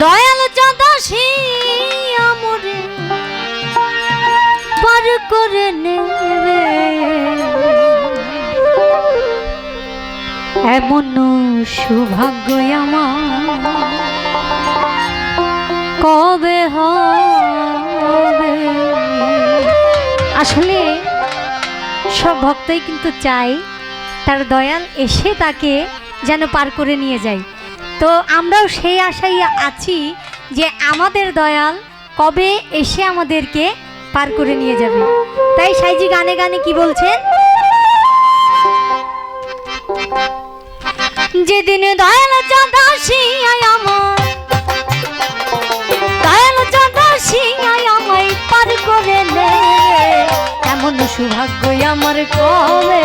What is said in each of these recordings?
দয়াল চাঁদাসি আমরে পার করে নেবে এমন সৌভাগ্য আমার। কবে হবে? আসলে সব ভক্তই কিন্তু চায় তার দয়াল এসে তাকে যেন পার করে নিয়ে যায়। তো আমরাও সেই আশাই আছি যে আমাদের দয়াল কবে এসে আমাদেরকে পার করে নিয়ে যাবে। তাই সাইজি গানে গানে কি বলছেন যেদিন দয়াল চাঁদা আমার দয়াল চাঁদা আমায় পার করে নে, এমন সৌভাগ্য আমার কবে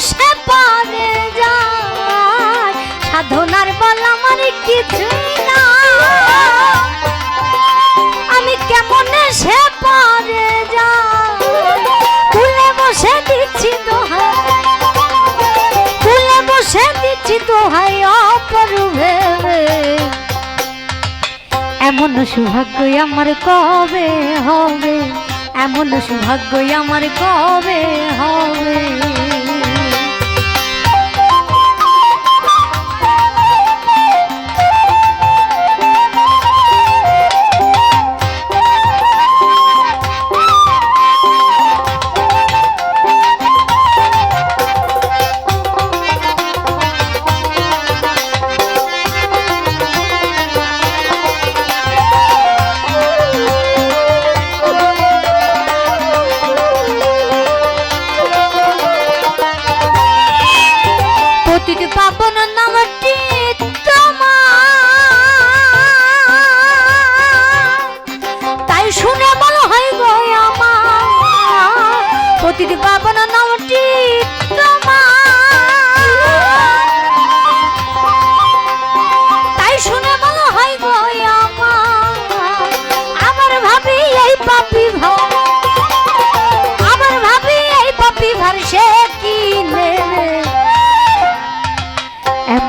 সে পারে যাই সাধনার বল আমার কিছুই না আমি কেমন সে পারে যাই কুলে বসে দিচ্ছি দোহাই। কুলে বসে দিচ্ছি দোহাই অপরু এমন সৌভাগ্য আমার কবে হবে? এমন সৌভাগ্য আমার কবে হবে? পতিত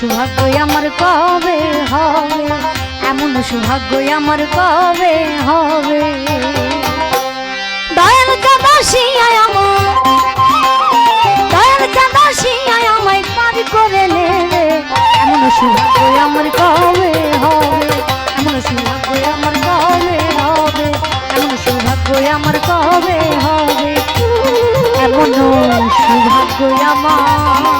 সৌভাগ্য আমার কবে হবে? এমন সৌভাগ্য আমার কবে হবে? দয়াল চাঁদাসিয়ায় আমার দয়াল চাঁদাসিয়ায় আমায় পার করে নেবে এমন সৌভাগ্য আমার কবে হবে? এমন সৌভাগ্য আমার কবে হবে? এমন সৌভাগ্য আমার কবে হবে? এমন সৌভাগ্য আমার